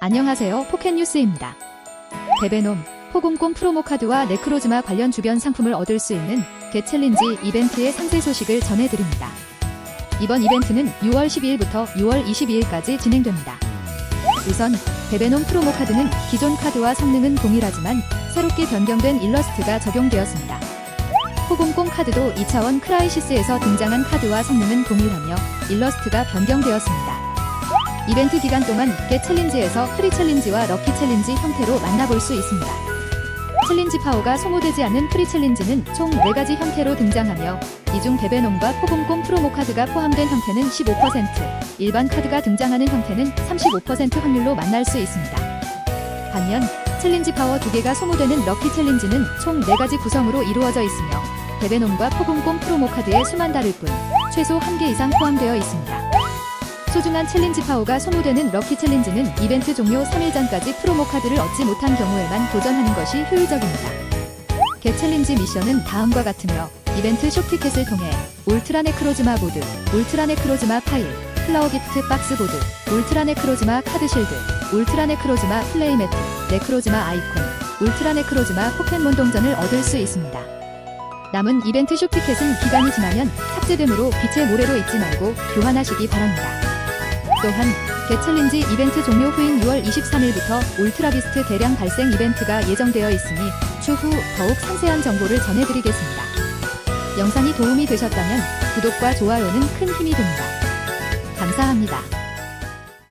안녕하세요. 포켓뉴스입니다. 베베놈, 포공공 프로모 카드와 네크로즈마 관련 주변 상품을 얻을 수 있는 겟 챌린지 이벤트의 상세 소식을 전해드립니다. 이번 이벤트는 6월 12일부터 6월 22일까지 진행됩니다. 우선 베베놈 프로모 카드는 기존 카드와 성능은 동일하지만 새롭게 변경된 일러스트가 적용되었습니다. 포공공 카드도 2차원 크라이시스에서 등장한 카드와 성능은 동일하며 일러스트가 변경되었습니다. 이벤트 기간 동안 겟 챌린지에서 프리 챌린지와 럭키 챌린지 형태로 만나볼 수 있습니다. 챌린지 파워가 소모되지 않는 프리 챌린지는 총 4가지 형태로 등장하며 이중 베베놈과 포공공 프로모 카드가 포함된 형태는 15%, 일반 카드가 등장하는 형태는 35% 확률로 만날 수 있습니다. 반면 챌린지 파워 2개가 소모되는 럭키 챌린지는 총 4가지 구성으로 이루어져 있으며 베베놈과 포공공 프로모 카드의 수만 다를 뿐 최소 1개 이상 포함되어 있습니다. 소중한 챌린지 파워가 소모되는 럭키 챌린지는 이벤트 종료 3일 전까지 프로모 카드를 얻지 못한 경우에만 도전하는 것이 효율적입니다. 겟 챌린지 미션은 다음과 같으며 이벤트 쇼티켓을 통해 울트라 네크로즈마 보드, 울트라 네크로즈마 파일, 플라워 기프트 박스 보드, 울트라 네크로즈마 카드 실드, 울트라 네크로즈마 플레이 매트, 네크로즈마 아이콘, 울트라 네크로즈마 포켓몬 동전을 얻을 수 있습니다. 남은 이벤트 쇼티켓은 기간이 지나면 삭제되므로 빛의 모래로 잊지 말고 교환하시기 바랍니다. 또한 겟 챌린지 이벤트 종료 후인 6월 23일부터 울트라비스트 대량 발생 이벤트가 예정되어 있으니 추후 더욱 상세한 정보를 전해드리겠습니다. 영상이 도움이 되셨다면 구독과 좋아요는 큰 힘이 됩니다. 감사합니다.